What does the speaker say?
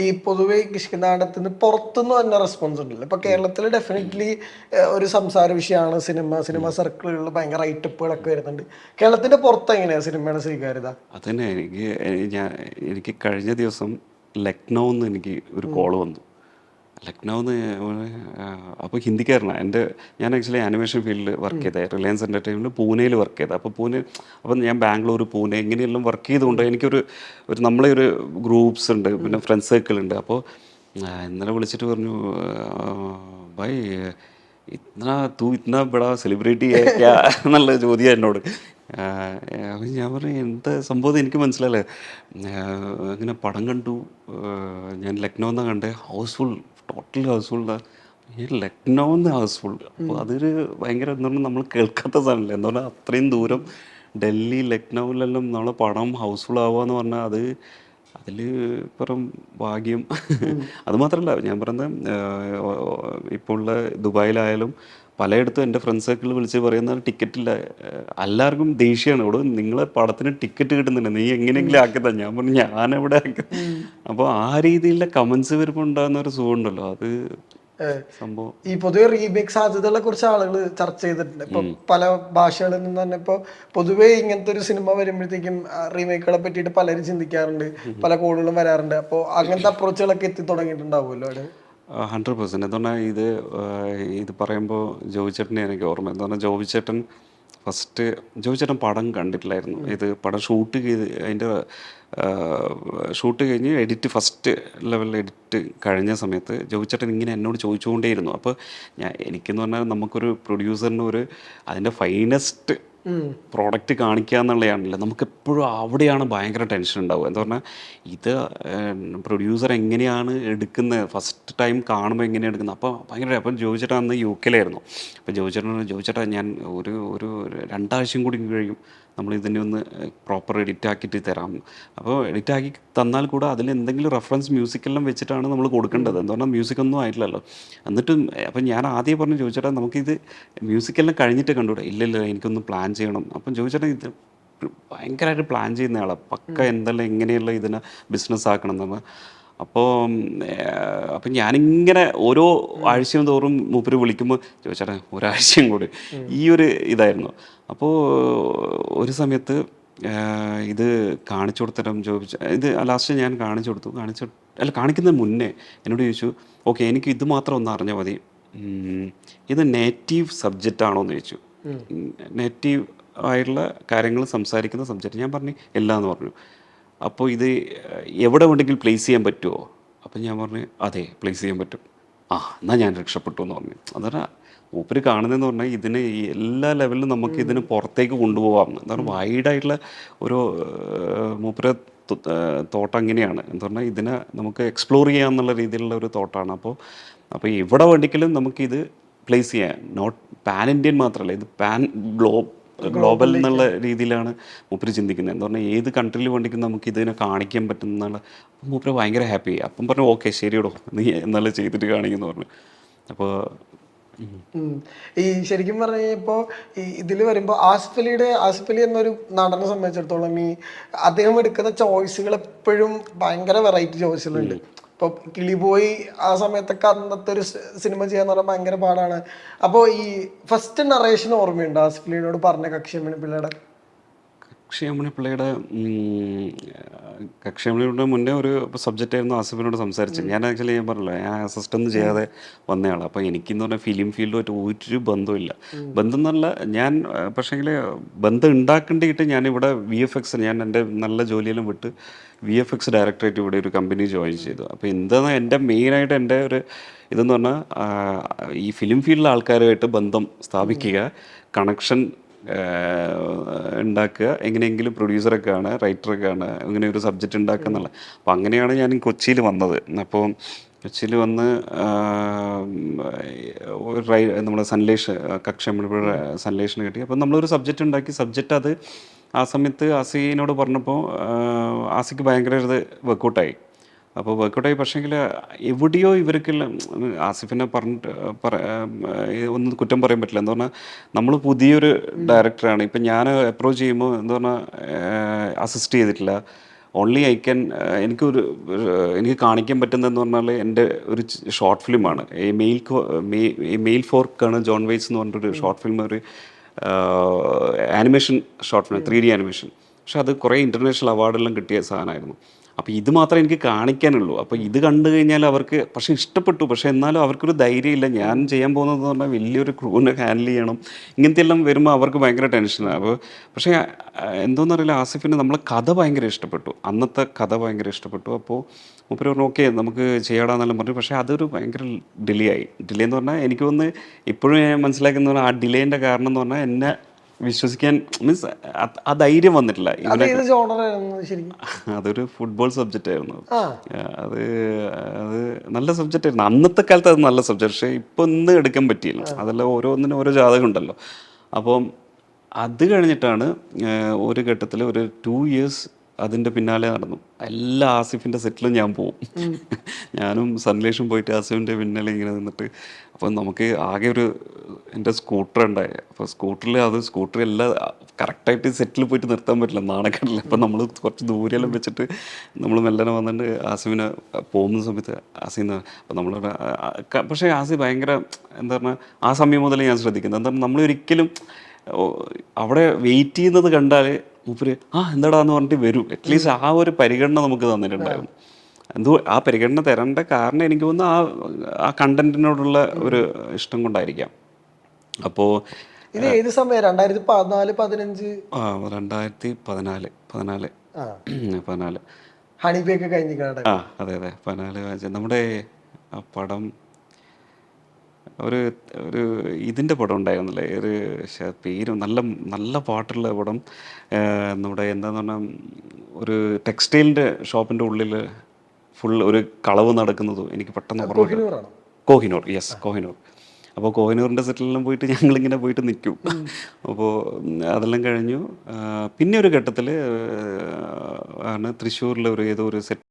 ഈ പൊതുവെ കിഷ്കിന്താണ്ടത്തിന് പുറത്തുനിന്ന് തന്നെ റെസ്പോൺസ് ഉണ്ടല്ലോ. ഇപ്പൊ കേരളത്തിൽ ഡെഫിനറ്റ്ലി ഒരു സംസാര വിഷയമാണ് സിനിമ സിനിമ സർക്കിളുകളിൽ ഭയങ്കര റൈറ്റപ്പുകളൊക്കെ വരുന്നുണ്ട്. കേരളത്തിന്റെ പുറത്ത് എങ്ങനെയാണ് സിനിമയുടെ സ്വീകാര്യത അതന്നെ എനിക്ക് ഞാൻ എനിക്ക് കഴിഞ്ഞ ദിവസം ലക്നൗന്ന് എനിക്ക് ഒരു കോൾ വന്നു. ലക്നൗന്ന് അപ്പോൾ ഹിന്ദിക്കാരനാണ് എന്റെ ഞാൻ ആക്ച്വലി ആനിമേഷൻ ഫീൽഡിൽ വർക്ക് ചെയ്തത് റിലയൻസ് എന്റർടൈൻമെന്റ് പൂനെയിൽ വർക്ക് ചെയ്തത് അപ്പോൾ പൂനെ അപ്പം ഞാൻ ബാംഗ്ലൂർ പൂനെ ഇങ്ങനെയെല്ലാം വർക്ക് ചെയ്തുകൊണ്ട് എനിക്കൊരു ഒരു നമ്മളെ ഒരു ഗ്രൂപ്പ്സ് ഉണ്ട്. പിന്നെ ഫ്രണ്ട്സ് സർക്കിൾ ഉണ്ട്. അപ്പോൾ ഇന്നലെ വിളിച്ചിട്ട് പറഞ്ഞു ബൈ ഇത്ര തൂ ഇത്ര ഇവിടാ സെലിബ്രിറ്റി എന്നുള്ള ചോദ്യം എന്നോട്. ഞാൻ പറഞ്ഞു എന്താ സംഭവം എനിക്ക് മനസ്സിലല്ലേ അങ്ങനെ പടം കണ്ടു. ഞാൻ ലക്നൗന്നാണ് കണ്ടത് ഹൗസ്ഫുൾ ടോട്ടൽ ഹൗസ്ഫുൾ ലക്നൗന്ന് ഹൗസ്ഫുൾ അപ്പോൾ അതൊരു ഭയങ്കര എന്താ പറഞ്ഞാൽ നമ്മൾ കേൾക്കാത്ത സാധനമല്ലേ? എന്താ പറഞ്ഞാൽ അത്രയും ദൂരം ഡൽഹി ലക്നൗവിലെല്ലാം നമ്മളെ പണം ഹൗസ്ഫുൾ ആവുക എന്ന് പറഞ്ഞാൽ അത് അതിൽ ഇപ്പം ഭാഗ്യം. അതുമാത്രമല്ല ഞാൻ പറയുന്നത് ഇപ്പോൾ ഉള്ള ദുബായിലായാലും പലയിടത്തും എന്റെ ഫ്രണ്ട് സർക്കിൾ വിളിച്ച് പറയുന്ന ടിക്കറ്റ് ഇല്ല. എല്ലാവർക്കും ദേഷ്യമാണ്. ഇവിടെ നിങ്ങളെ പടത്തിന് ടിക്കറ്റ് കിട്ടുന്നില്ല. നീ എങ്ങനെയെങ്കിലും ആക്കിത്ത ഞാൻ പറഞ്ഞു ഞാൻ എവിടെ ആക്കി അപ്പോൾ ആ രീതിയിലുള്ള കമൻസ് വരുമ്പോൾ ഉണ്ടാകുന്ന ഒരു സുഖം ഉണ്ടല്ലോ അത് സംഭവം. ഈ പൊതുവെ റീമേക്ക് സാധ്യതകളെ കുറിച്ച് ആളുകൾ ചർച്ച ചെയ്തിട്ടുണ്ട്. ഇപ്പൊ പല ഭാഷകളിൽ നിന്ന് തന്നെ ഇപ്പൊ പൊതുവെ ഇങ്ങനത്തെ ഒരു സിനിമ വരുമ്പോഴത്തേക്കും റീമേക്കുകളെ പറ്റിയിട്ട് പലരും ചിന്തിക്കാറുണ്ട്. പല കോളുകളും വരാറുണ്ട്. അപ്പോൾ അങ്ങനത്തെ അപ്രോച്ചുകളൊക്കെ എത്തി തുടങ്ങിയിട്ടുണ്ടാവുമല്ലോ അവിടെ? ഹൺഡ്രഡ് പെർസെന്റ് എന്ന് ഇത് ഇത് പറയുമ്പോൾ ജോബിച്ചേട്ടനെ എനിക്ക് ഓർമ്മ എന്താ പറഞ്ഞാൽ ജോബിച്ചേട്ടൻ ഫസ്റ്റ് ജോബിച്ചേട്ടൻ പടം കണ്ടിട്ടില്ലായിരുന്നു. ഇത് പടം ഷൂട്ട് ചെയ്ത് അതിന്റെ ഷൂട്ട് കഴിഞ്ഞ് എഡിറ്റ് ഫസ്റ്റ് ലെവലിൽ എഡിറ്റ് കഴിഞ്ഞ സമയത്ത് ജോബിച്ചേട്ടൻ ഇങ്ങനെ എന്നോട് ചോദിച്ചുകൊണ്ടേയിരുന്നു. അപ്പോൾ ഞാൻ എനിക്കെന്ന് പറഞ്ഞാൽ നമുക്കൊരു പ്രൊഡ്യൂസറിന് ഒരു അതിന്റെ ഫൈനസ്റ്റ് പ്രോഡക്റ്റ് കാണിക്കുക എന്നുള്ളതാണല്ലോ. നമുക്ക് എപ്പോഴും അവിടെയാണ് ഭയങ്കര ടെൻഷൻ ഉണ്ടാവുക. എന്താ പറഞ്ഞാൽ ഇത് പ്രൊഡ്യൂസർ എങ്ങനെയാണ് എടുക്കുന്നത് ഫസ്റ്റ് ടൈം കാണുമ്പോൾ എങ്ങനെയാണ് എടുക്കുന്നത് അപ്പോൾ ഭയങ്കര അപ്പം ജോയിച്ചേട്ടാ അന്ന് യു കെയിലായിരുന്നു. അപ്പോൾ ജോയിച്ചേട്ടൻ ജോയിച്ചേട്ടാ ഞാൻ ഒരു ഒരു രണ്ടാഴ്ചയും കൂടി കഴിയും. നമ്മൾ ഇതിനെ ഒന്ന് പ്രോപ്പർ എഡിറ്റ് ആക്കിയിട്ട് തരാം. അപ്പോൾ എഡിറ്റ് ആക്കി തന്നാൽ കൂടെ അതിൽ എന്തെങ്കിലും റെഫറൻസ് മ്യൂസിക്കെല്ലാം വെച്ചിട്ടാണ് നമ്മൾ കൊടുക്കേണ്ടത്. എന്താ പറഞ്ഞാൽ മ്യൂസിക് ഒന്നും ആയിട്ടില്ലല്ലോ. എന്നിട്ടും അപ്പം ഞാൻ ആദ്യം പറഞ്ഞു ചോദിച്ചേട്ടാ നമുക്കിത് മ്യൂസിക്കെല്ലാം കഴിഞ്ഞിട്ട് കണ്ടുകൂടെ? ഇല്ലല്ലോ എനിക്കൊന്ന് പ്ലാൻ ചെയ്യണം. അപ്പം ചോദിച്ചേട്ടാ ഇത് ഭയങ്കരമായിട്ട് പ്ലാൻ ചെയ്യുന്ന ആളാണ് പക്ക എന്തെല്ലാം എങ്ങനെയുള്ള ഇതിനെ ബിസിനസ് ആക്കണം എന്ന്. അപ്പോൾ അപ്പം ഞാനിങ്ങനെ ഓരോ ആഴ്ചയും തോറും മൂപ്പര് വിളിക്കുമ്പോൾ ചോദിച്ചേട്ടാ ഒരാഴ്ചയും കൂടി. ഈ ഒരു ഇതായിരുന്നു. അപ്പോൾ ഒരു സമയത്ത് ഇത് കാണിച്ചു കൊടുത്തരം ചോദിച്ച ഇത് ലാസ്റ്റ് ഞാൻ കാണിച്ചു കൊടുത്തു. കാണിച്ചു അല്ല കാണിക്കുന്നതിന് മുന്നേ എന്നോട് ചോദിച്ചു ഓക്കെ എനിക്ക് ഇത് മാത്രം ഒന്ന് അറിഞ്ഞാൽ മതി. ഇത് നേറ്റീവ് സബ്ജക്റ്റ് ആണോ എന്ന് ചോദിച്ചു. നേറ്റീവ് ആയിട്ടുള്ള കാര്യങ്ങൾ സംസാരിക്കുന്ന സബ്ജക്റ്റ് ഞാൻ പറഞ്ഞു എല്ലാം എന്ന് പറഞ്ഞു. അപ്പോൾ ഇത് എവിടെ ഉണ്ടെങ്കിൽ പ്ലേസ് ചെയ്യാൻ പറ്റുമോ അപ്പം ഞാൻ പറഞ്ഞു അതെ പ്ലേസ് ചെയ്യാൻ പറ്റും. ആ എന്നാൽ ഞാൻ രക്ഷപ്പെട്ടു എന്ന് പറഞ്ഞു. അതാണ് മൂപ്പര് കാണുന്നതെന്ന് പറഞ്ഞാൽ ഇതിന് ഈ എല്ലാ ലെവലിലും നമുക്ക് ഇതിന് പുറത്തേക്ക് കൊണ്ടുപോകാം എന്താണ് വൈഡായിട്ടുള്ള ഒരു മൂപ്പര തോട്ടം അങ്ങനെയാണ്. എന്ന് പറഞ്ഞാൽ ഇതിനെ നമുക്ക് എക്സ്പ്ലോർ ചെയ്യാമെന്നുള്ള രീതിയിലുള്ള ഒരു തോട്ടാണ്. അപ്പോൾ അപ്പോൾ എവിടെ വേണ്ടിക്കലും നമുക്കിത് പ്ലേസ് ചെയ്യാൻ. നോട്ട് പാൻ ഇന്ത്യൻ മാത്രമല്ല ഇത് പാൻ ഗ്ലോ ഗ്ലോബൽ എന്നുള്ള രീതിയിലാണ് മൂപ്പര് ചിന്തിക്കുന്നത്. എന്ന് പറഞ്ഞാൽ ഏത് കൺട്രിയിൽ വേണ്ടിക്കും നമുക്ക് ഇതിനെ കാണിക്കാൻ പറ്റുന്നതാണ്. അപ്പം മൂപ്പര് ഭയങ്കര ഹാപ്പി അപ്പം പറഞ്ഞു ഓക്കെ ശരിയടോ നീ എന്നുള്ള ചെയ്തിട്ട് കാണിക്കുന്നു പറഞ്ഞു. അപ്പോൾ ഈ ശരിക്കും പറഞ്ഞാൽ ഇപ്പോൾ ഈ ഇതിൽ വരുമ്പോൾ ആസിഫ് അലിയുടെ ആസിഫ് അലി എന്നൊരു നടനെ സംബന്ധിച്ചിടത്തോളം ഈ അദ്ദേഹം എടുക്കുന്ന ചോയ്സുകൾ എപ്പോഴും ഭയങ്കര വെറൈറ്റി ചോയ്സുകളുണ്ട് ഇപ്പൊ കിളിപോയി ആ സമയത്തൊക്കെ അന്നത്തെ ഒരു സിനിമ ചെയ്യാന്ന് പറഞ്ഞാൽ ഭയങ്കര പാടാണ്. അപ്പോൾ ഈ ഫസ്റ്റ് നറേഷൻ ഓർമ്മയുണ്ട്? ആസിഫ് അലിയോട് പറഞ്ഞ കക്ഷിയമ്മണി പിള്ളയുടെ കക്ഷിയമ്മണി പിള്ളയുടെ കക്ഷിയമ്മണിയുടെ മുന്നേ ഒരു സബ്ജക്റ്റ് ആയിരുന്നു ആസിഫിനോട് സംസാരിച്ചത്. ഞാൻ ആക്ച്വലി ഞാൻ പറഞ്ഞല്ലോ ഞാൻ അസിസ്റ്റ് ഒന്നും ചെയ്യാതെ വന്നയാളാണ് അപ്പോൾ എനിക്കെന്ന് പറഞ്ഞാൽ ഫിലിം ഫീൽഡുമായിട്ട് ഒരു ബന്ധമില്ല ബന്ധം എന്നല്ല ഞാൻ പക്ഷേങ്കിൽ ബന്ധം ഉണ്ടാക്കേണ്ടിയിട്ട് ഞാൻ ഇവിടെ വി എഫ് എക്സ് ഞാൻ എന്റെ നല്ല ജോലിയെല്ലാം വിട്ട് വി എഫ് എക്സ് ഡയറക്ടറേറ്റ് ഇവിടെ ഒരു കമ്പനി ജോയിൻ ചെയ്തു. അപ്പോൾ എന്താണ് എന്റെ മെയിനായിട്ട് എന്റെ ഒരു ഇതെന്ന് പറഞ്ഞാൽ ഈ ഫിലിം ഫീൽഡിലെ ആൾക്കാരുമായിട്ട് ബന്ധം സ്ഥാപിക്കുക കണക്ഷൻ ഉണ്ടാക്കുക. എങ്ങനെയെങ്കിലും പ്രൊഡ്യൂസറൊക്കെ ആണ് റൈറ്ററൊക്കെ ആണ് അങ്ങനെ ഒരു സബ്ജക്റ്റ് ഉണ്ടാക്കുക എന്നുള്ളത്. അപ്പോൾ അങ്ങനെയാണ് ഞാൻ കൊച്ചിയിൽ വന്നത്. അപ്പോൾ കൊച്ചിയിൽ വന്ന് നമ്മുടെ സൺലേഷ് കക്ഷമ്മയുടെ സൻലേഷിന് കിട്ടി. അപ്പം നമ്മളൊരു സബ്ജക്റ്റ് ഉണ്ടാക്കി. സബ്ജക്റ്റ് അത് ആ സമയത്ത് ആസിനോട് പറഞ്ഞപ്പോൾ ആസിക്ക് ഭയങ്കര ഇത് വർക്കൗട്ടായി അപ്പോൾ വർക്കൗട്ടായി പക്ഷേങ്കിൽ എവിടെയോ ഇവർക്ക് ആസിഫിനെ പറഞ്ഞിട്ട് പറ ഒന്ന് കുറ്റം പറയാൻ പറ്റില്ല. എന്ന് പറഞ്ഞാൽ നമ്മൾ പുതിയൊരു ഡയറക്ടറാണ് ഇപ്പം ഞാൻ അപ്രോച്ച് ചെയ്യുമ്പോൾ എന്ന് പറഞ്ഞാൽ അസിസ്റ്റ് ചെയ്തിട്ടില്ല. ഓൺലി ഐ ക്യാൻ എനിക്കൊരു എനിക്ക് കാണിക്കാൻ പറ്റുന്നതെന്ന് പറഞ്ഞാൽ എന്റെ ഒരു ഷോർട്ട് ഫിലിമാണ് ഈ മെയിൽ മെയിൽ ഫോർക്കാണ് ജോൺ വെയ്സ് എന്ന് പറഞ്ഞൊരു ഷോർട്ട് ഫിലിം ഒരു animation short film three D animation പക്ഷെ അത് കുറേ ഇന്റർനാഷണൽ അവാർഡെല്ലാം കിട്ടിയ സാധനമായിരുന്നു. അപ്പോൾ ഇത് മാത്രമേ എനിക്ക് കാണിക്കാനുള്ളൂ. അപ്പോൾ ഇത് കണ്ടു കഴിഞ്ഞാൽ അവർക്ക് പക്ഷേ ഇഷ്ടപ്പെട്ടു. പക്ഷേ എന്നാലും അവർക്കൊരു ധൈര്യമില്ല. ഞാൻ ചെയ്യാൻ പോകുന്നതെന്ന് പറഞ്ഞാൽ വലിയൊരു ക്രൂവിനെ ഹാൻഡിൽ ചെയ്യണം. ഇങ്ങനത്തെ എല്ലാം വരുമ്പോൾ അവർക്ക് ഭയങ്കര ടെൻഷനാണ് അപ്പോൾ പക്ഷേ എന്തോന്ന് എന്തോന്നറിയില്ല ആസിഫിന് നമ്മളെ കഥ ഭയങ്കര ഇഷ്ടപ്പെട്ടു. അന്നത്തെ കഥ ഭയങ്കര ഇഷ്ടപ്പെട്ടു. അപ്പോൾ മൂപ്പര് പറഞ്ഞു ഓക്കെ നമുക്ക് ചെയ്യാടാന്നെല്ലാം പറഞ്ഞു. പക്ഷേ അതൊരു ഭയങ്കര ഡിലേ ആയി. ഡിലേ എന്ന് പറഞ്ഞാൽ എനിക്ക് തോന്നുന്നു ഇപ്പോഴും ഞാൻ മനസ്സിലാക്കുന്ന ആ ഡിലേന്റെ കാരണം എന്ന് പറഞ്ഞാൽ എന്നെ വിശ്വസിക്കാൻ മീൻസ് ആ ധൈര്യം വന്നിട്ടില്ല. അതൊരു ഫുട്ബോൾ സബ്ജക്റ്റ് ആയിരുന്നു. അത് അത് നല്ല സബ്ജക്റ്റ് ആയിരുന്നു. അന്നത്തെ കാലത്ത് അത് നല്ല സബ്ജക്റ്റ് പക്ഷേ ഇപ്പൊ ഇന്ന് എടുക്കാൻ പറ്റിയില്ല. അതെല്ലാം ഓരോന്നിനും ഓരോ ജാതകം ഉണ്ടല്ലോ അപ്പം അത് കഴിഞ്ഞിട്ടാണ് ഒരു ഘട്ടത്തിൽ ഒരു ടു ഇയേഴ്സ് അതിന്റെ പിന്നാലെ നടന്നു. എല്ലാ ആസിഫിന്റെ സെറ്റിലും ഞാൻ പോവും. ഞാനും സന്ലേഷും പോയിട്ട് ആസിഫിന്റെ പിന്നാലെ ഇങ്ങനെ നിന്നിട്ട് അപ്പം നമുക്ക് ആകെ ഒരു എന്റെ സ്കൂട്ടർ ഉണ്ടായി. അപ്പോൾ സ്കൂട്ടറിൽ അത് സ്കൂട്ടർ എല്ലാം കറക്റ്റായിട്ട് സെറ്റിൽ പോയിട്ട് നിർത്താൻ പറ്റില്ല നാണക്കെട്ടില്ല അപ്പം നമ്മൾ കുറച്ച് ദൂരെയെല്ലാം വെച്ചിട്ട് നമ്മൾ മെല്ലനെ വന്നിട്ട് ആസിഫിനെ പോകുന്ന സമയത്ത് ആസിന്ന് അപ്പം നമ്മൾ പക്ഷേ ആസി ഭയങ്കര എന്താ പറഞ്ഞാൽ ആ സമയം മുതൽ ഞാൻ ശ്രദ്ധിക്കുന്നത്. എന്താ നമ്മൾ ഒരിക്കലും അവിടെ വെയിറ്റ് ചെയ്യുന്നത് കണ്ടാൽ മൂപ്പര് ആ എന്താടാന്ന് പറഞ്ഞിട്ട് വരും. അറ്റ്ലീസ്റ്റ് ആ ഒരു പരിഗണന നമുക്ക് തന്നിട്ടുണ്ടായിരുന്നു. എന്തോ ആ പരിഗണന തരേണ്ട കാരണം എനിക്ക് തോന്നുന്നു ആ ആ കണ്ടന്റിനോടുള്ള ഒരു ഇഷ്ടം കൊണ്ടായിരിക്കാം. അപ്പോൾ ഇത് ഏത് സമയം? രണ്ടായിരത്തി പതിനാല് പതിനഞ്ച്? ആ രണ്ടായിരത്തി പതിനാല്. പതിനാല്. പതിനാല് ഹണിബി ഒക്കെ ആ അതെ അതെ. പതിനാല് നമ്മുടെ ആ പടം ഒരു ഒരു ഇതിന്റെ പടം ഉണ്ടായിരുന്നില്ലേ? ഒരു പേരും നല്ല നല്ല പാട്ടുള്ള പടം. നമ്മുടെ എന്താന്ന് പറഞ്ഞാൽ ഒരു ടെക്സ്റ്റൈലിന്റെ ഷോപ്പിന്റെ ഉള്ളിൽ ഫുൾ ഒരു കളവ് നടക്കുന്നതും എനിക്ക് പെട്ടെന്ന് ഓർമ്മ കോഹിനൂർ യെസ് കോഹിനൂർ. അപ്പോൾ കോഹിനൂറിന്റെ സെറ്റിലെല്ലാം പോയിട്ട് ഞങ്ങളിങ്ങനെ പോയിട്ട് നിൽക്കും. അപ്പോൾ അതെല്ലാം കഴിഞ്ഞു. പിന്നെ ഒരു ഘട്ടത്തിൽ ആണ് തൃശ്ശൂരിലെ ഒരു ഏതോ ഒരു സെറ്റ്